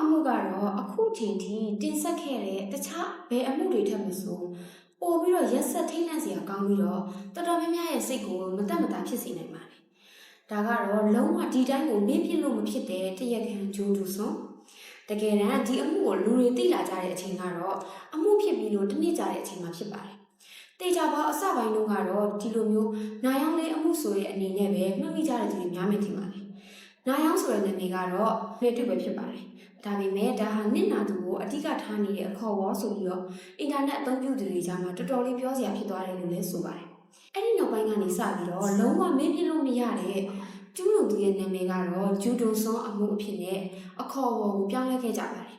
အမှုကတော့အခုချိန်ထိတင်ဆက်ခဲ့တဲ့တခြားဘယ်အမှုတွေထက်မဆိုပို့ပြီးတော့ရက်ဆက်ထိတ်လန့်စရာကောင်းပြီးတော့တော်တော်များများရဲ့စိတ်ကိုမတက်မတာဖြစ်စေနိုင်ပါတယ်။ဒါကတော့လုံးဝဒီတိုင်းကိုမေ့ပြစ်လို့မဖြစ်တဲ့တရက်ခံဂျိုးတူစွန်တကယ်တမ်းဒီအမှုကိုလူတွေသိလာကြတဲ့အချိန်ကတော့အမှုဖြစ်ပြီးလို့တစ်နှစ်ကြာတဲ့အချိန်မှာဖြစ်ပါတယ်။တေချာပေါအစပိုင်းတုန်းကတော့ဒီလိုမျိုးနိုင်အောင်လေးအမှုဆိုတဲ့အနေနဲ့ပဲမှတ်မိကြတဲ့သူတွေများမယ်ထင်ပါတယ်။ နိုင်အောင်ဆိုတဲ့နာမည်ကတော့ဖေတူပဲဖြစ်ပါတယ်။ဒါပေမဲ့ဒါဟာနစ်နာသူကိုအဓိကထားနေတဲ့အခေါ်ဝေါ်ဆိုပြီးတော့အင်တာနက်အသုံးပြုသူတွေကြားမှာတော်တော်လေးပြောစရာဖြစ်သွားတယ်လို့လည်းဆိုပါတယ်။အဲ့ဒီနောက်ပိုင်းကနေစပြီးတော့လုံးဝမင်းပြလို့မရတဲ့ကျူးလွန်သူရဲ့နာမည်ကတော့ဂျူဒိုဆွန်အမှုအဖြစ်နဲ့အခေါ်ဝေါ်ကိုပြောင်းလဲခဲ့ကြပါတယ်။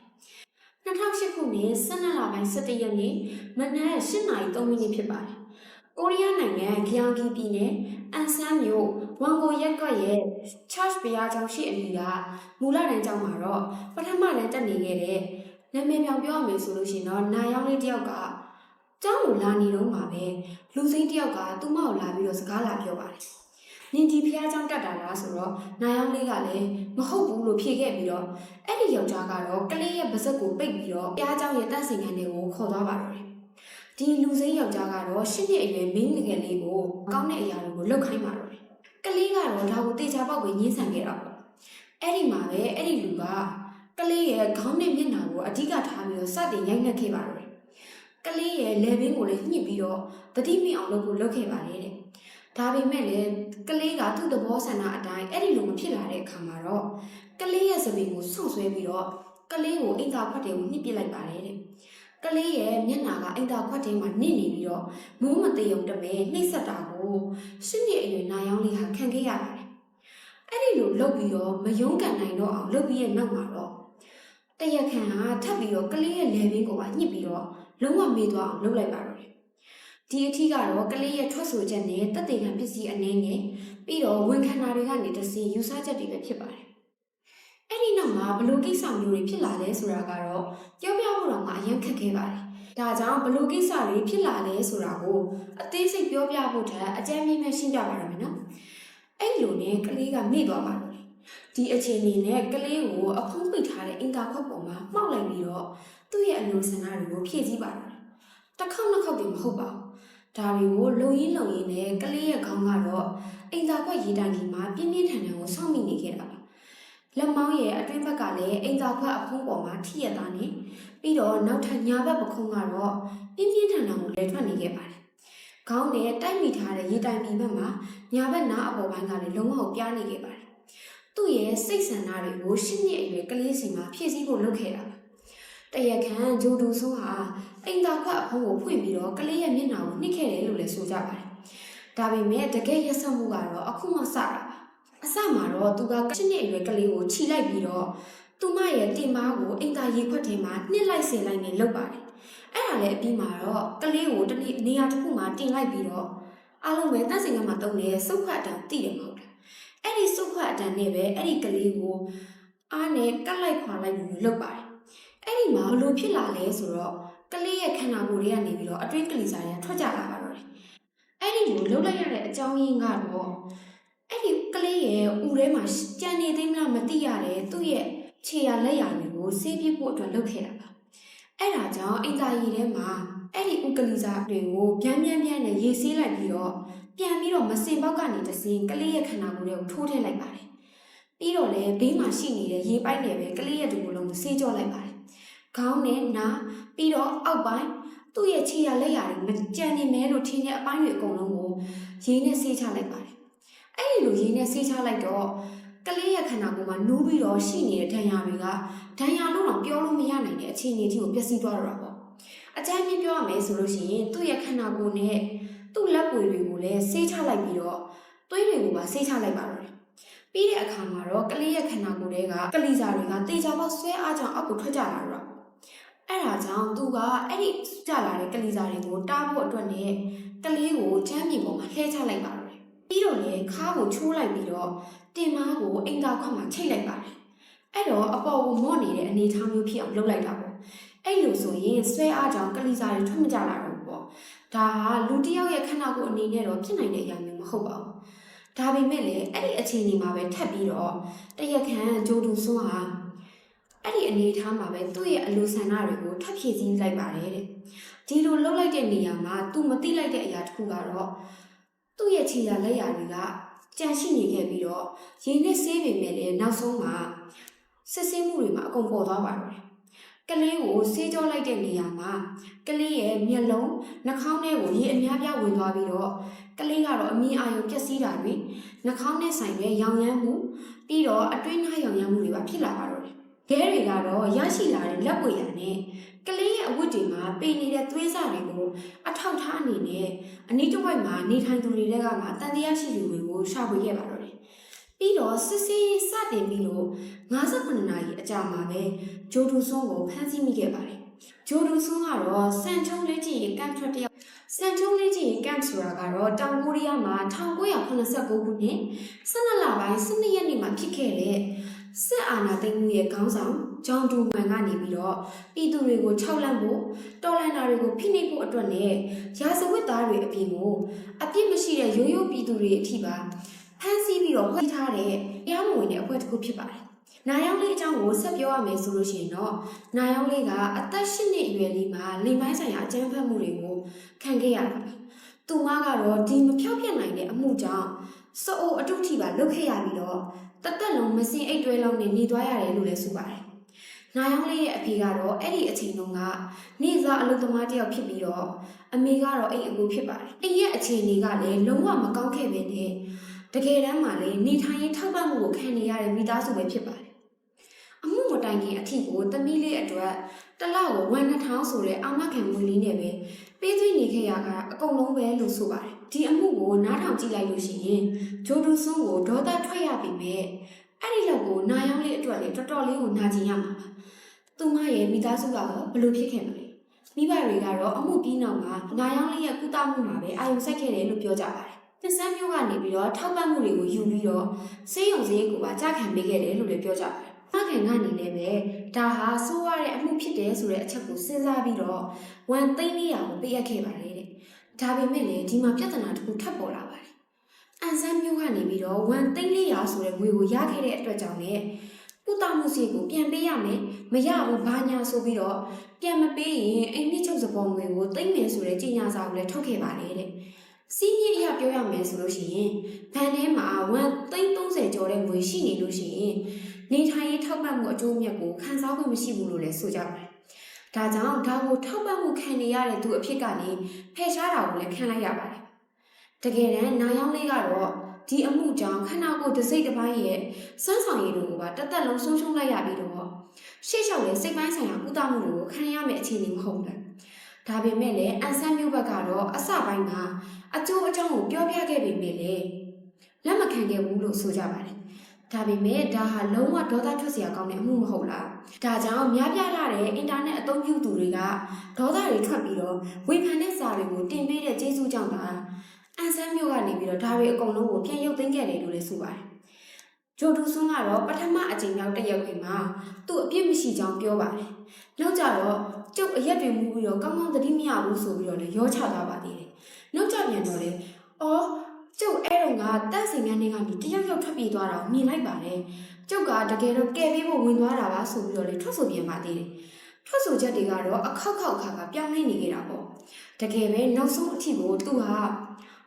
2008ခုနှစ်12လပိုင်း17ရက်နေ့မနက်8:03မိနစ်ဖြစ်ပါတယ်။ကိုရီးယားနိုင်ငံဂီယောင်ဂီပြည်နယ် အန်ဆန်မြို့ဝန်ကိုရက်ကွက်ရဲ့ Charge ဘုရားကျောင်းရှိအနီးကမူလတန်းကျောင်းမှာတော့ပထမတန်းတက်နေခဲ့တဲ့နာမည်ပြောင်ပြောရမယ်ဆိုလို့ရှိရင်တော့နိုင်ရောင်းလေးတယောက်ကကျောင်းကိုလာနေတော့မှာပဲလူစိမ်းတယောက်ကသူ့မောက်လာပြီးတော့စကားလာပြောပါတယ်။နင်ဒီဘုရားကျောင်းတက်တာလားဆိုတော့နိုင်ရောင်းလေးကလည်းမဟုတ်ဘူးလို့ဖြေခဲ့ပြီးတော့အဲ့ဒီယောက်ျားကတော့ကလေးရဲ့ပါဇက်ကိုပိတ်ပြီးတော့ဘုရားကျောင်းရဲ့တန့်စင်ခံတွေကိုခေါ်သွားပါတော့တယ်။ ဒီလူစိမ်းယောက်ျားကတော့ရှစ်နှစ်အရွယ်မင်းငယ်လေးကိုကောင်းတဲ့အရာတွေကိုလုပ်ခိုင်းပါတော့တယ်။ကလေးကတော့ဒါကိုတေချာပေါက်ကိုညှင်းဆန်ခဲ့တာပေါ့။အဲ့ဒီမှာပဲအဲ့ဒီလူကကလေးရဲ့ခေါင်းနဲ့မျက်နှာကိုအဓိကထားပြီးတော့စတင်ရိုက်နှက်ခဲ့ပါတော့တယ်။ကလေးရဲ့လေဘင်းကိုလည်းညှစ်ပြီးတော့တတိမိအောင်လုပ်ဖို့လုပ်ခဲ့ပါတယ်တဲ့။ဒါပေမဲ့လည်းကလေးကသူ့သဘောဆန္ဒအတိုင်းအဲ့ဒီလိုမဖြစ်လာတဲ့အခါမှာတော့ကလေးရဲ့စပင်ကိုဆွန့်ဆွဲပြီးတော့ကလေးကိုအိမ်သာခွက်တွေကိုညှစ်ပစ်လိုက်ပါတယ်တဲ့။ ကလေးရဲ့မျက်နှာကအိမ်သာခွက်ထဲမှာနစ်နေပြီးတော့မုန်းမသေးုံတမဲနှိပ်စက်တာကိုရှစ်နှစ်အရွယ်နာယောင်းလေးဟာခံခဲ့ရပါတယ်။အဲ့ဒီလိုလုပ်ပြီးတော့မယုံကန်နိုင်တော့အောင်လုပ်ပြီးရဲ့နောက်မှာတော့တရခန်ဟာထပ်ပြီးတော့ကလေးရဲ့လေဘင်းကိုပါညှစ်ပြီးတော့လုံးဝမေ့သွားအောင်လုပ်လိုက်ပါတော့တယ်။ဒီအထီးကတော့ကလေးရဲ့ထွက်ဆိုချက်နဲ့တက်တေခံပစ္စည်းအနေနဲ့ပြီးတော့ဝန်ခံတာတွေကနေတစင်ယူဆချက်တွေပဲဖြစ်ပါတယ်။ အဲ့ဒီနောက်မှာဘလို့ကိစ္စမျိုးတွေဖြစ်လာလဲဆိုတာကတော့ပြောပြဖို့တော့မှအရင်ခက်ခဲပါတယ်။ဒါကြောင့်ဘလို့ကိစ္စတွေဖြစ်လာလဲဆိုတာကိုအသေးစိတ်ပြောပြဖို့ထက်အကြမ်းမြင့်မြင့်ရှင်းပြပါရမယ်နော်။အဲ့လိုနဲ့ကလေးကမေ့သွားပါတော့တယ်။ဒီအခြေအနေနဲ့ကလေးကိုအဖုံးပိတ်ထားတဲ့အင်တာခွက်ပေါ်မှာမှောက်လိုက်ပြီးတော့သူ့ရဲ့အလိုဆန္ဒတွေကိုဖြည့်ဆည်းပါတော့တယ်။တစ်ခေါက်နှစ်ခေါက်တည်းမဟုတ်ပါဘူး။ဒါတွေကိုလုံရင်းလုံရင်းနဲ့ကလေးရဲ့ခေါင်းကတော့အင်တာခွက်ရေတိုင်ကြီးမှာပြင်းပြင်းထန်ထန်ကိုစောင့်မိနေခဲ့တာပါ။ လက်မောင်းရဲ့အတွင်းဘက်ကလည်းအင်တာခွက်အဖုံးပေါ်မှာထိရတာနဲ့ပြီးတော့နောက်ထပ်ညာဘက်ပခုံးကတော့ပြင်းပြင်းထန်ထန်ကိုလဲထွက်နေခဲ့ပါတယ်။ခေါင်းနဲ့တိုက်မိထားတဲ့ရေတိုင်ပီဘက်မှာညာဘက်နားအပေါ်ပိုင်းကလည်းလုံးဝပြားနေခဲ့ပါတယ်။သူ့ရဲ့စိတ်ဆန္ဒတွေကိုရှင်းနှစ်အရွယ်ကလေးစီမှာဖြည့်ဆည်းဖို့လုပ်ခဲ့တာပါ။တရခန်ဂျိုဒူဆိုးဟာအင်တာခွက်အဖုံးကိုဖွင့်ပြီးတော့ကလေးရဲ့မျက်နှာကိုနှိပ်ခဲ့တယ်လို့လည်းဆိုကြပါတယ်။ဒါပေမဲ့တကယ်ရက်စက်မှုကတော့အခုမှစတာပါ။ အစမှာတော့သူကရှင်းနှစ်အရွယ်ကလေးကိုခြိလိုက်ပြီးတော့သူမရဲ့တင်မားကိုအင်တာရေခွက်ထဲမှာနှစ်လိုက်ဆင်လိုက်နေလောက်ပါတယ်။အဲ့ဒါလည်းအပြီးမှာတော့ကလေးကိုတနေ့နေရာတစ်ခုမှာတင်လိုက်ပြီးတော့အားလုံးပဲတန့်စင်ကမှာတုံးနေစုပ်ခွက်အတန်တည်တယ်မဟုတ်လား။အဲ့ဒီစုပ်ခွက်အတန်နဲ့ပဲအဲ့ဒီကလေးကိုအားနဲ့ကတ်လိုက်ခွာလိုက်လို့လုပ်ပါတယ်။အဲ့ဒီမှာဘလို့ဖြစ်လာလဲဆိုတော့ကလေးရဲ့ခန္ဓာကိုယ်တွေကနေပြီးတော့အတွင်းကလေးစားတွေကထွက်ကြလာပါတော့တယ်။အဲ့ဒီလိုလှုပ်လိုက်ရတဲ့အကြောင်းရင်းကတော့ အဲ့ဒီကလေးရဲ့ဦးထဲမှာကြံနေသိမလားမသိရတဲ့သူ့ရဲ့ခြေရလက်ရတွေကိုဆေးပြဖို့အတွက်လုပ်ခဲ့တာပါအဲ့ဒါကြောင့်အင်တာရီထဲမှာအဲ့ဒီဥကလီစာတွေကိုပြန်ပြန်ပြန်နဲ့ရေဆေးလိုက်ပြီးတော့ပြန်ပြီးတော့မစင်ပေါက်ကနေတစင်ကလေးရဲ့ခန္ဓာကိုယ်တွေကိုထိုးထည့်လိုက်ပါတယ်ပြီးတော့လည်းဘေးမှာရှိနေတဲ့ရေပိုက်တွေပဲကလေးရဲ့ဒီကိုယ်လုံးကိုဆေးကြောလိုက်ပါတယ်ခေါင်းနဲ့နားပြီးတော့အောက်ပိုင်းသူ့ရဲ့ခြေရလက်ရတွေမကြံနေမဲလို့ထင်တဲ့အပိုင်းတွေအကုန်လုံးကိုရေနဲ့ဆေးချလိုက်ပါတယ် အဲ့ဒီလိုရေနဲ့ဆေးချလိုက်တော့ကလေးရဲ့ခန္ဓာကိုယ်မှာနူးပြီးတော့ရှိနေတဲ့ဒဏ်ရာတွေကဒဏ်ရာလုံးတော့ပြောလို့မရနိုင်တဲ့အခြေအနေအထိကိုပျက်စီးသွားတော့တာပေါ့အကြမ်းမြင်ပြောရမယ်ဆိုလို့ရှိရင်သူ့ရဲ့ခန္ဓာကိုယ်နဲ့သူ့လက်ပွေတွေကိုလည်းဆေးချလိုက်ပြီးတော့သွေးတွေကိုပါဆေးချလိုက်ပါတော့တယ်ပြီးတဲ့အခါမှာတော့ကလေးရဲ့ခန္ဓာကိုယ်တွေကကလေးစာတွေကတေချာပေါက်ဆွဲအားကြောင့်အောက်ကိုထွက်ကြလာတော့အဲ့ဒါကြောင့်သူကအဲ့ဒီကြလာတဲ့ကလေးစာတွေကိုတားဖို့အတွက်နဲ့ကလေးကိုချမ်းမြေပေါ်မှာလှဲချလိုက်ပါတော့တယ် ပြီးတော့လေခါးကိုချိုးလိုက်ပြီးတော့တင်မားကိုအင်္ဂါခွက်မှာချိတ်လိုက်ပါတယ်အဲ့တော့အပေါ်ကိုမော့နေတဲ့အနေအထားမျိုးဖြစ်အောင်လုပ်လိုက်တာပေါ့အဲ့လိုဆိုရင်ဆွဲအားကြောင့်ကလေးစာတွေထွက်မကြလာတော့ဘူးပေါ့ဒါဟာလူတစ်ယောက်ရဲ့ခန္ဓာကိုယ်အနေနဲ့တော့ဖြစ်နိုင်တဲ့အရာမျိုးမဟုတ်ပါဘူးဒါပေမဲ့လည်းအဲ့ဒီအခြေအနေမှာပဲထပ်ပြီးတော့တရက်ခန့်ဂျိုဒူဆွန်းဟာအဲ့ဒီအနေအထားမှာပဲသူ့ရဲ့အလိုဆန္ဒတွေကိုထပ်ဖြည့်ဆည်းလိုက်ပါတယ်တဲ့ဒီလိုလှုပ်လိုက်တဲ့နေရာမှာသူမသိလိုက်တဲ့အရာတစ်ခုကတော့ သူ့ရဲ့ခြေရာလက်ရာတွေကကြန့်ရှိနေခဲ့ပြီးတော့ရင်းနဲ့ဆေးပေမဲ့လည်းနောက်ဆုံးမှာစစ်ဆေးမှုတွေမှာအကုန်ပေါ်သွားပါတော့တယ်ကလေးကိုဆေးကြောလိုက်တဲ့နေရာမှာကလေးရဲ့မျက်လုံးနှာခေါင်းထဲကိုရေအများပြားဝင်သွားပြီးတော့ကလေးကတော့အမြင်အာရုံပျက်စီးတာတွေနှာခေါင်းနဲ့ဆိုင်တဲ့ရောင်ရမ်းမှုပြီးတော့အတွင်းနှားရောင်ရမ်းမှုတွေပါဖြစ်လာပါတော့တယ်။ ခဲတွေကတော့ရရှိလာတဲ့လက်ပွေရံနဲ့ကလေးရဲ့အဝတ်တွေမှာပေနေတဲ့သွေးစာတွေကိုအထောက်ထားအနေနဲ့အနီးတစ်ဝိုက်မှာနေထိုင်သူတွေကမှတန်တရားရှိသူတွေကိုရှာဖွေခဲ့ပါတော့တယ်။ပြီးတော့စစ်ဆေးရေးစတင်ပြီးလို့58နာရီအကြာမှာပဲဂျိုဒူဆွန်းကိုဖမ်းဆီးမိခဲ့ပါတယ်။ဂျိုဒူဆွန်းကတော့စန်ချုံလေးကြီးကမ်ထရက်တယောက်စန်ချုံလေးကြီးကမ်ဆိုတာကတော့တောင်ကိုရီးယားမှာ1989ခုနှစ်12လပိုင်း12ရက်နေ့မှာဖြစ်ခဲ့တဲ့ စစ်အာဏာသိမ်းမှုရဲ့ခေါင်းဆောင်ဂျွန်ဒူမန်ကနေပြီးတော့ပြည်သူတွေကိုခြောက်လန့်ဖို့တော်လန်တာတွေကိုဖိနှိပ်ဖို့အတွက်နဲ့ရာဇဝတ်သားတွေအပြင်ကိုအပြစ်မရှိတဲ့ရိုးရိုးပြည်သူတွေအထိပါဖမ်းဆီးပြီးတော့ဖွဲ့ထားတဲ့တရားမဝင်တဲ့အဖွဲ့တစ်ခုဖြစ်ပါတယ်။နာယောင်လေးအကြောင်းကိုဆက်ပြောရမယ်ဆိုလို့ရှိရင်တော့နာယောင်လေးကအသက်၈နှစ်အရွယ်လေးမှာလိမ်ပိုင်းဆိုင်ရာအကြမ်းဖက်မှုတွေကိုခံခဲ့ရတာပါ။သူမကတော့ဒီမဖြောက်ပြက်နိုင်တဲ့အမှုကြောင့် စအိုအတုထိပါလုတ်ခဲ့ရပြီးတော့တသက်လုံးမစင်အိတ်တွဲလုံးနဲ့နေသွားရတယ်လို့လည်းဆိုပါတယ်။နာယောင်လေးရဲ့အဖေကတော့အဲ့ဒီအချိန်တုန်းကနေစားအလုပ်သမားတစ်ယောက်ဖြစ်ပြီးတော့အမေကတော့အိမ်အကူဖြစ်ပါတယ်။အိမ်ရဲ့အခြေအနေကလည်းလုံးဝမကောင်းခဲ့ပဲနဲ့တကယ်တမ်းမှလည်းနေထိုင်ရေးထောက်ပံ့မှုကိုခံနေရတဲ့မိသားစုပဲဖြစ်ပါတယ်။အမှုမတိုင်ခင်အထီကိုသမီးလေးအတွက်တစ်လကိုဝန်2000ဆိုတဲ့အာမခံငွေလေးနဲ့ပဲပေးသွင်းနေခဲ့ရတာအကုန်လုံးပဲလို့ဆိုပါတယ်။ ဒီအမှုကိုနားထောင်ကြည့်လိုက်လို့ရှိရင်ဂျိုဒူဆွန်းကိုဒေါသထွက်ရပြီမဲ့အဲ့ဒီလောက်ကိုနာယောင်းလေးအတွက်လေတော်တော်လေးကိုနာကျင်ရမှာပါ။သူမရဲ့မိသားစုကတော့ဘယ်လိုဖြစ်ခဲ့မလဲ။မိဘတွေကတော့အမှုပြီးနောက်မှာနာယောင်းလေးရဲ့ကုသမှုမှာပဲအာရုံစိုက်ခဲ့တယ်လို့ပြောကြပါတယ်။သစ္စာမျိုးကနေပြီးတော့ထောက်ပံ့မှုတွေကိုယူပြီးတော့စေးရုံစည်းကိုပါကြားခံပေးခဲ့တယ်လို့လည်းပြောကြပါတယ်။မခင်ကနေလည်းပဲဒါဟာဆိုးရတဲ့အမှုဖြစ်တယ်ဆိုတဲ့အချက်ကိုစဉ်းစားပြီးတော့ဝန်သိန်းလေးရာကိုပေးအပ်ခဲ့ပါတယ်တဲ့။ ဒါပေမဲ့လည်းဒီမှာပြဿနာတစ်ခုထပ်ပေါ်လာပါတယ်။အန်ဆန်းမျိုးကနေပြီးတော့ဝန်သိန်းလေးရာဆိုတဲ့ငွေကိုရခဲ့တဲ့အတွက်ကြောင့်လည်းကုသမှုစီကိုပြန်ပေးရမယ်မရဘူးဘာညာဆိုပြီးတော့ပြန်မပေးရင်အိမ်နှစ်ချုပ်စပေါ်ငွေကိုသိမ့်မယ်ဆိုတဲ့ကြေညာစာကိုလည်းထုတ်ခဲ့ပါတယ်တဲ့။စီးကြီးအရပြောရမယ်ဆိုလို့ရှိရင်ဘန်ထဲမှာဝန်သိန်း30ကျော်တဲ့ငွေရှိနေလို့ရှိရင်နေထိုင်ရေးထောက်ပံ့မှုအကျိုးမြတ်ကိုခံစားခွင့်မရှိဘူးလို့လည်းဆိုကြပါတယ်။ ဒါကြောင့်ဒါကိုထောက်ပံ့မှုခံနေရတဲ့သူအဖြစ်ကနေဖယ်ရှားတာကိုလည်းခံလိုက်ရပါတယ်။တကယ်တမ်းနာယောင်းလေးကတော့ဒီအမှုကြောင့်ခန္ဓာကိုယ်တစ်စိတ်တစ်ပိုင်းရဲ့စွမ်းဆောင်ရည်တွေကိုပါတစ်သက်လုံးဆုံးရှုံးလိုက်ရပြီးတော့ရှေ့လျှောက်တဲ့စိတ်ပိုင်းဆိုင်ရာကုသမှုတွေကိုခံရမယ့်အခြေအနေမဟုတ်ဘူး။ဒါပေမဲ့လည်းအန်ဆန်းမျိုးဘက်ကတော့အစပိုင်းမှာအကျိုးအကြောင်းကိုပြောပြခဲ့ပေမဲ့လည်းလက်မခံခဲ့ဘူးလို့ဆိုကြပါတယ်။ဒါပေမဲ့ဒါဟာလုံးဝဒေါသထွက်စရာကောင်းတဲ့အမှုမဟုတ်လား။ ဒါကြောင့်များပြားလာတဲ့အင်တာနက်အသုံးပြုသူတွေကဒေါသတွေထွက်ပြီးတော့ဝေဖန်တဲ့စာတွေကိုတင်ပေးတဲ့ကျေးဇူးကြောင့်ဒါအန်ဆန်းမျိုးကနေပြီးတော့ဒါတွေအကုန်လုံးကိုပြန်ရုပ်သိမ်းခဲ့တယ်လို့လည်းဆိုပါတယ်။ဂျိုဒူဆွန်းကတော့ပထမအကြိမ်မြောက်တက်ရောက်ခွင့်မှာသူ့အပြစ်မရှိကြောင်းပြောပါတယ်။နောက်ကြတော့ကျုပ်အရက်တွေမူပြီးတော့ကောင်းကောင်းသတိမရဘူးဆိုပြီးတော့လည်းရောချသွားပါသေးတယ်။နောက်ကြပြန်တော့လေအော်ကျုပ်အဲ့တော့ကတက်စင်ငန်းတွေကနေတယောက်ယောက်ထွက်ပြေးသွားတာကိုမြင်လိုက်ပါတယ်။ ကျုပ်ကတကယ်တော့ကဲပေးဖို့ဝင်သွားတာပါဆိုပြီးတော့လေထွက်ဆိုပြန်ပါသေးတယ်။ထွက်ဆိုချက်တွေကတော့အခောက်ခောက်ခါခါပြောင်းလဲနေကြတာပေါ့။တကယ်ပဲနောက်ဆုံးအထိကိုသူ့ဟာ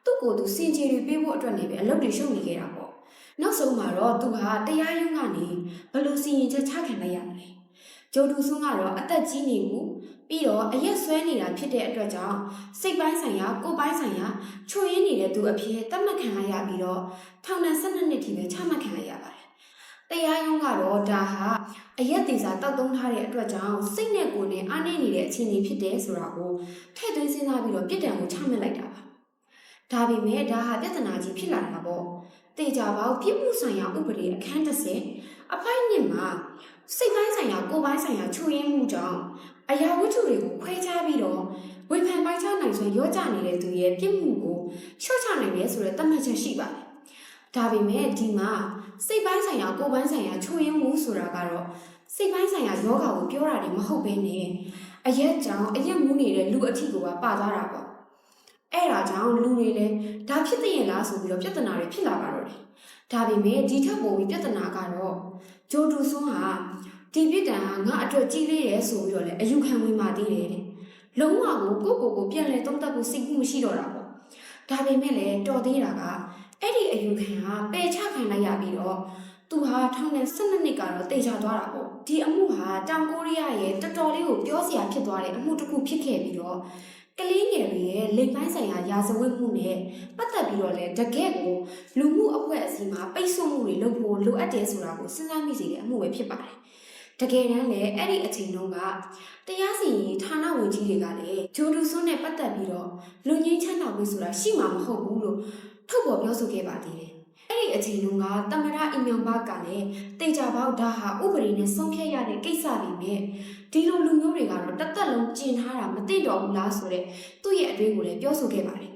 သူ့ကိုယ်သူစင်ချေတွေပေးဖို့အတွက်နေပဲအလုပ်တွေရှုပ်နေကြတာပေါ့။နောက်ဆုံးမှာတော့သူဟာတရားရုံးကနေဘယ်လိုစီရင်ချက်ချခံလိုက်ရမလဲ။ဂျိုဒူဆွန်းကတော့အသက်ကြီးနေမှုပြီးတော့အရက်ဆွဲနေတာဖြစ်တဲ့အတွက်ကြောင့်စိတ်ပိုင်းဆိုင်ရာကိုယ်ပိုင်းဆိုင်ရာချွေရင်းနေတဲ့သူအဖြစ်တတ်မှတ်ခံရပြီးတော့ထောင်ဒဏ်12နှစ်ထိပဲချမှတ်ခံရပါတယ်။ တရားရုံးကတော့ဒါဟာအရက်သေးစာတောက်သုံးထားတဲ့အတွက်ကြောင့်စိတ်နဲ့ကိုယ်နဲ့အားနည်းနေတဲ့အခြေအနေဖြစ်တယ်ဆိုတာကိုထည့်သွင်းစဉ်းစားပြီးတော့ပြစ်ဒဏ်ကိုချမှတ်လိုက်တာပါ။ဒါပေမဲ့ဒါဟာပြဿနာကြီးဖြစ်လာတာပေါ့။တေချာပေါပြစ်မှုဆိုင်ရာဥပဒေအခန်း30အပိုင်း1မှာစိတ်ပိုင်းဆိုင်ရာကိုယ်ပိုင်းဆိုင်ရာချွေရင်းမှုကြောင့်အရာဝတ္ထုတွေကိုခွဲခြားပြီးတော့ဝေဖန်ပိုင်းခြားနိုင်စွာရောကြနေတဲ့သူရဲ့ပြစ်မှုကိုချော့ချနိုင်တယ်ဆိုတဲ့သတ်မှတ်ချက်ရှိပါတယ်။ဒါပေမဲ့ဒီမှာ စိတ်ပိုင်းဆိုင်ရာကိုယ်ပိုင်းဆိုင်ရာချွေရင်းမှုဆိုတာကတော့စိတ်ပိုင်းဆိုင်ရာယောဂါကိုပြောတာတွေမဟုတ်ဘဲနဲ့အရက်ကြောင့်အရက်မူးနေတဲ့လူအထီကိုပါပါသွားတာပေါ့။အဲ့ဒါကြောင့်လူတွေလည်းဒါဖြစ်တဲ့ရင်လားဆိုပြီးတော့ပြဿနာတွေဖြစ်လာပါတော့တယ်။ဒါပေမဲ့ဒီထက်ပိုပြီးပြဿနာကတော့ဂျိုဒူဆွန်းဟာဒီပြစ်ဒဏ်ဟာငါအတွက်ကြီးလေးရဲဆိုပြီးတော့လည်းအယူခံဝင်ပါသေးတယ်တဲ့လုံးဝကိုကိုကိုကိုပြန်လဲသုံးသပ်ဖို့စိတ်ကူးမရှိတော့တာပေါ့ဒါပေမဲ့လည်းတော်သေးတာက အဲ့ဒီအယူခံဟာပယ်ချခံလိုက်ရပြီးတော့သူဟာထောင်နဲ့12နှစ်ကတော့တေချာသွားတာပေါ့ဒီအမှုဟာတောင်ကိုရီးယားရဲ့တော်တော်လေးကိုပြောစရာဖြစ်သွားတဲ့အမှုတစ်ခုဖြစ်ခဲ့ပြီးတော့ကလေးငယ်တွေရဲ့လိမ်ပိုင်းဆိုင်ရာရာဇဝတ်မှုနဲ့ပတ်သက်ပြီးတော့လည်းတကယ့်ကိုလူမှုအဖွဲ့အစည်းမှာပိတ်ဆို့မှုတွေလုပ်ဖို့လိုအပ်တယ်ဆိုတာကိုစဉ်းစားမိစေတဲ့အမှုပဲဖြစ်ပါတယ်တကယ်တမ်းလည်းအဲ့ဒီအချိန်တုန်းကတရားစီရင်ဌာနဝန်ကြီးတွေကလည်းဂျိုဒူဆွန်းနဲ့ပတ်သက်ပြီးတော့လူငင်းချမ်းသာမှုဆိုတာရှိမှာမဟုတ်ဘူးလို့ ထုတ်ဖော်ပြောဆိုခဲ့ပါသေးတယ်အဲ့ဒီအချိန်တုန်းကတမရအင်မြုံဘကလည်းတေချာပေါက်ဒါဟာဥပဒေနဲ့ဆုံးဖြတ်ရတဲ့ကိစ္စတွေနဲ့ဒီလိုလူမျိုးတွေကတော့တစ်သက်လုံးကျင်ထားတာမသိတော့ဘူးလားဆိုတဲ့သူ့ရဲ့အတွေ့ကိုလည်းပြောဆိုခဲ့ပါတယ်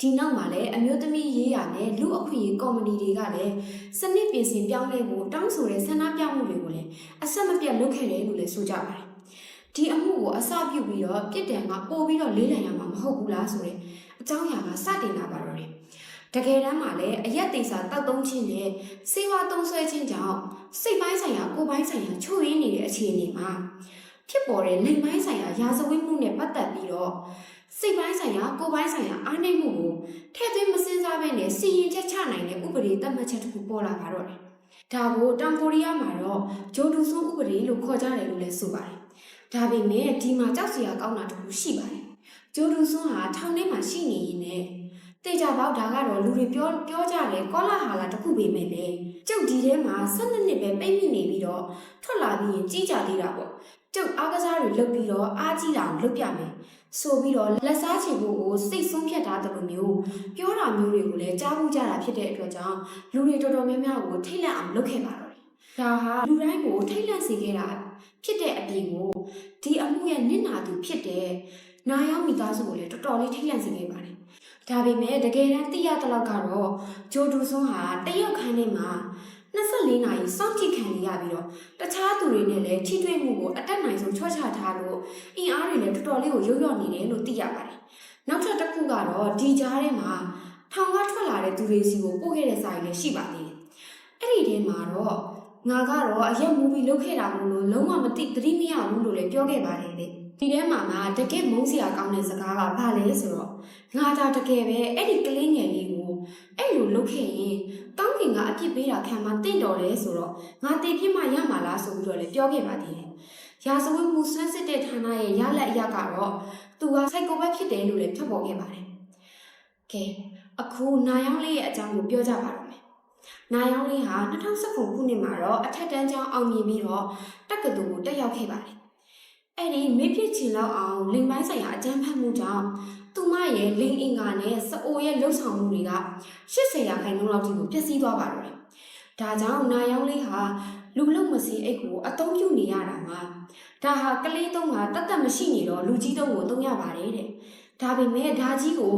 ဒီနောက်မှာလည်းအမျိုးသမီးရေးရနဲ့လူအခွင့်အရေးကော်မတီတွေကလည်းစနစ်ပြင်ဆင်ပြောင်းလဲဖို့တောင်းဆိုတဲ့ဆန္ဒပြမှုတွေကိုလည်းအဆက်မပြတ်လုပ်ခဲ့တယ်လို့လည်းဆိုကြပါတယ်ဒီအမှုကိုအစပြုပြီးတော့ပြစ်ဒဏ်ကပို့ပြီးတော့လေးလံရမှာမဟုတ်ဘူးလားဆိုတဲ့အကြောင်းအရာကစတင်လာပါတော့တယ် တကယ်တမ်းမှာလည်းအရက်တေစာတောက်သုံးခြင်းနဲ့စေဝါသုံးဆွဲခြင်းကြောင့်စိတ်ပိုင်းဆိုင်ရာကိုယ်ပိုင်းဆိုင်ရာချို့ရင်းနေတဲ့အခြေအနေမှာဖြစ်ပေါ်တဲ့လိမ်ပိုင်းဆိုင်ရာရာဇဝတ်မှုနဲ့ပတ်သက်ပြီးတော့စိတ်ပိုင်းဆိုင်ရာကိုယ်ပိုင်းဆိုင်ရာအားနည်းမှုကိုထည့်သွင်းမစင်စားဘဲနဲ့စီရင်ချက်ချနိုင်တဲ့ဥပဒေသတ်မှတ်ချက်တစ်ခုပေါ်လာပါတော့တယ်။ဒါကိုတောင်ကိုရီးယားမှာတော့ဂျိုဒူဆွန်ဥပဒေလို့ခေါ်ကြတယ်လို့လည်းဆိုပါတယ်။ဒါပေမဲ့ဒီမှာကြောက်စရာကောင်းတာတစ်ခုရှိပါတယ်။ဂျိုဒူဆွန်ဟာထောင်ထဲမှာရှိနေရင်လည်း တေချာပေါက်ဒါကတော့လူတွေပြောပြောကြတယ်ကောလာဟာလာတစ်ခုပေမဲ့လေကျုပ်ဒီထဲမှာ12နှစ်ပဲပိတ်မိနေပြီးတော့ထွက်လာပြီးရင်ကြီးကြသေးတာပေါ့ကျုပ်အားကစားတွေလုပ်ပြီးတော့အားကြီးတာကိုလုပ်ပြမယ်ဆိုပြီးတော့လက်စားချေဖို့ကိုစိတ်ဆုံးဖြတ်ထားတယ်လို့မျိုးပြောတာမျိုးတွေကိုလည်းကြားဖို့ကြတာဖြစ်တဲ့အတွက်ကြောင့်လူတွေတော်တော်များများကိုထိတ်လန့်အောင်လုပ်ခဲ့ပါတော့တယ်ဒါဟာလူတိုင်းကိုထိတ်လန့်စေခဲ့တာဖြစ်တဲ့အပြင်ကိုဒီအမှုရဲ့နစ်နာသူဖြစ်တဲ့နာယောင်မိသားစုကိုလည်းတော်တော်လေးထိတ်လန့်စေခဲ့ပါတယ် ဒါပေမဲ့တကယ်တမ်းသိရတဲ့လောက်ကတော့ဂျိုဒူဆွန်းဟာတရုတ်ခန်းထဲမှာ24နာရီစောင့်ကြည့်ခံနေရပြီးတော့တခြားသူတွေနဲ့လည်းထိတွေ့မှုကိုအတက်နိုင်ဆုံးချော့ချထားလို့အင်အားတွေလည်းတော်တော်လေးကိုရုပ်ရော့နေတယ်လို့သိရပါတယ်။နောက်ထပ်တစ်ခုကတော့ဒီကြားထဲမှာထောင်ကထွက်လာတဲ့သူတွေစီကိုပို့ခဲ့တဲ့စာရင်းလည်းရှိပါသေးတယ်။အဲ့ဒီထဲမှာတော့ငါကတော့အရက်မူဗီလုပ်ခဲ့တာမို့လို့လုံးဝမသိသတိမရဘူးလို့လည်းပြောခဲ့ပါတယ်လေ။ ဒီထဲမှာမှတကယ်မုန်းစရာကောင်းတဲ့စကားကဘာလဲဆိုတော့ငါဒါတကယ်ပဲအဲ့ဒီကလေးငယ်လေးကိုအဲ့လိုလုပ်ခဲ့ရင်တောင်းခင်ကအပြစ်ပေးတာခံမှတင့်တော်တယ်ဆိုတော့ငါတည်ပြစ်မှရမှာလားဆိုပြီးတော့လည်းပြောခဲ့ပါသေးတယ်။ရာဇဝတ်မှုဆွဲစစ်တဲ့ဌာနရဲ့ရလက်အရကတော့သူကစိုက်ကိုဘက်ဖြစ်တယ်လို့လည်းထွက်ပေါ်ခဲ့ပါတယ်။ကဲအခုနာယောင်းလေးရဲ့အကြောင်းကိုပြောကြပါတော့မယ်။နာယောင်းလေးဟာ2019ခုနှစ်မှာတော့အထက်တန်းကျောင်းအောင်မြင်ပြီးတော့တက္ကသိုလ်ကိုတက်ရောက်ခဲ့ပါတယ်။ အဲ့ဒီမိဖြစ်ချင်လောက်အောင်လိမ်ပိုင်းဆိုင်ရာအကြမ်းဖက်မှုကြောင့်သူမရဲ့လိမ်အင်္ဂါနဲ့စအိုရဲ့လှုပ်ဆောင်မှုတွေက80ရာခိုင်နှုန်းလောက်ထိကိုပျက်စီးသွားပါတော့တယ်။ဒါကြောင့်နာယောင်းလေးဟာလူလုံမစီအိတ်ကိုအသုံးပြုနေရတာမှာဒါဟာကလေးသုံးကတတ်တတ်မရှိနေတော့လူကြီးသုံးကိုသုံးရပါတယ်တဲ့။ဒါပေမဲ့ဒါကြီးကို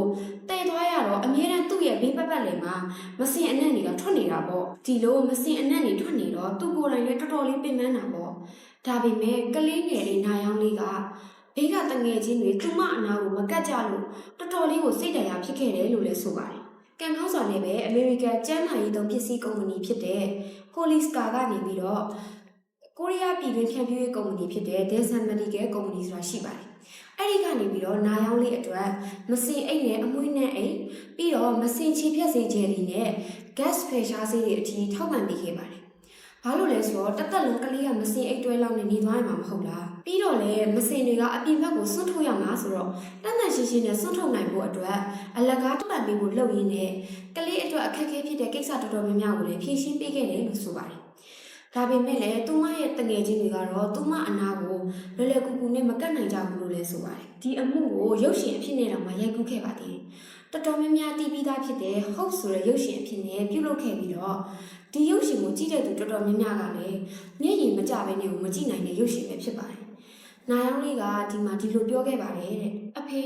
တဲသွားရတော့အမြဲတမ်းသူ့ရဲ့ဘေးပတ်ပတ်လည်မှာမစင်အနက်တွေကထွက်နေတာပေါ့။ဒီလိုမစင်အနက်တွေထွက်နေတော့သူ့ကိုယ်တိုင်လည်းတော်တော်လေးပင်ပန်းတာပေါ့။ ဒါပေမဲ့ကလေးငယ်လေးနာယောင်းလေးကဘေးကတငယ်ချင်းတွေသူမအနာကိုမကတ်ကြလို့တော်တော်လေးကိုစိတ်တရာဖြစ်ခဲ့တယ်လို့လည်းဆိုပါတယ်။ကံကောင်းစွာနဲ့ပဲအမေရိကန်ကျန်းမာရေးသုံးပစ္စည်းကုမ္ပဏီဖြစ်တဲ့ Hollister ကနေပြီးတော့ကိုရီးယားပြည်တွင်းဖြန့်ဖြူးရေးကုမ္ပဏီဖြစ်တဲ့ Desan Medical ကုမ္ပဏီဆိုတာရှိပါတယ်။အဲ့ဒီကနေပြီးတော့နာယောင်းလေးအတွက်မစင်အိတ်နဲ့အမွှေးနဲ့အိတ်ပြီးတော့မစင်ချီဖြတ်စေဂျယ်ရီနဲ့ gas pressure ဆေးတွေအထိထောက်ပံ့ပေးခဲ့ပါတယ်။ ဘာလို့လဲဆိုတော့တစ်သက်လုံးကလေးကမစင်အိတ်တွဲလောက်နဲ့နေသွားရမှာမဟုတ်လား။ပြီးတော့လည်းမစင်တွေကအပြင်ဘက်ကိုဆွန့်ထုတ်ရမှာဆိုတော့တန်တန်ရှင်းရှင်းနဲ့ဆွန့်ထုတ်နိုင်ဖို့အတွက်အလကားထောက်ပံ့ပေးဖို့လုပ်ရင်းနဲ့ကလေးအတွက်အခက်အခဲဖြစ်တဲ့ကိစ္စတော်တော်များများကိုလည်းဖြေရှင်းပေးခဲ့တယ်လို့ဆိုပါတယ်။ဒါပေမဲ့လည်းသူမရဲ့တငယ်ချင်းတွေကတော့သူမအနာကိုလွယ်လွယ်ကူကူနဲ့မကတ်နိုင်ကြဘူးလို့လည်းဆိုပါတယ်။ဒီအမှုကိုရုပ်ရှင်အဖြစ်နဲ့တော့မှရိုက်ကူးခဲ့ပါသေးတယ်။တော်တော်များများတည်ပြီးသားဖြစ်တဲ့ဟုတ်ဆိုတဲ့ရုပ်ရှင်အဖြစ်နဲ့ပြုလုပ်ခဲ့ပြီးတော့ ဒီရုပ်ရှင်ကိုကြည့်တဲ့သူတော်တော်များများကလည်းမျက်ရည်မကျဘဲနဲ့ကိုမကြည့်နိုင်တဲ့ရုပ်ရှင်ပဲဖြစ်ပါတယ်။နာယောင်းလေးကဒီမှာဒီလိုပြောခဲ့ပါတယ်တဲ့အဖေ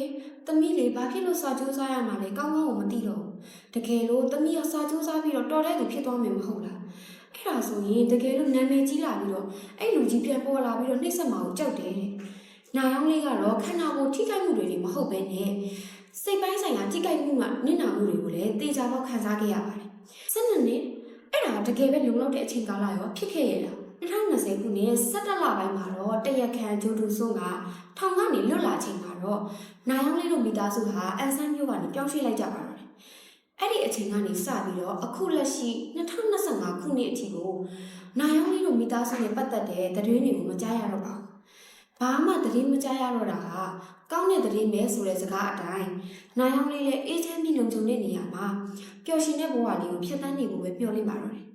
သမီးလေးဘာဖြစ်လို့စာကြိုးစားရမှာလဲကောင်းကောင်းကိုမသိတော့ဘူး။တကယ်လို့သမီးကစာကြိုးစားပြီးတော့တော်တဲ့သူဖြစ်သွားမယ်မဟုတ်လား။အဲ့ဒါဆိုရင်တကယ်လို့နာမည်ကြီးလာပြီးတော့အဲ့လူကြီးပြန်ပေါ်လာပြီးတော့နှိမ့်ဆက်မှာကိုကြောက်တယ်တဲ့။နာယောင်းလေးကတော့ခန္ဓာကိုယ်ထိခိုက်မှုတွေလည်းမဟုတ်ပဲနဲ့စိတ်ပိုင်းဆိုင်ရာထိခိုက်မှုကနစ်နာမှုတွေကိုလည်းတေချာပေါက်ခံစားခဲ့ရပါတယ်။စနစ်နဲ့ အဲ့ဒါတကယ်ပဲလုံလောက်တဲ့အချိန်ကာလရောဖြစ်ခဲ့ရလား2020ခုနှစ်17လပိုင်းမှာတော့တရက်ခန်ဂျိုဒူဆွန်းကထောင်ကနေလွတ်လာချိန်မှာတော့နိုင်အောင်လေးတို့မိသားစုဟာအန်ဆန်းမြို့ကနေပြောင်းရွှေ့လိုက်ကြပါတော့တယ်။အဲ့ဒီအချိန်ကနေစပြီးတော့အခုလက်ရှိ2025ခုနှစ်အထိကိုနိုင်အောင်လေးတို့မိသားစုနဲ့ပတ်သက်တဲ့သတင်းတွေကိုမကြားရတော့ပါဘူး။ ဘာမှသတင်းမကြားရတော့တာကကောင်းတဲ့သတင်းပဲဆိုတဲ့စကားအတိုင်းနိုင်အောင်လေးလည်းအေးချမ်းပြီးလုံခြုံတဲ့နေရာမှာပျော်ရွှင်တဲ့ဘဝလေးကိုဖြတ်သန်းနေဖို့ပဲပြောလိမ့်ပါတော့တယ်။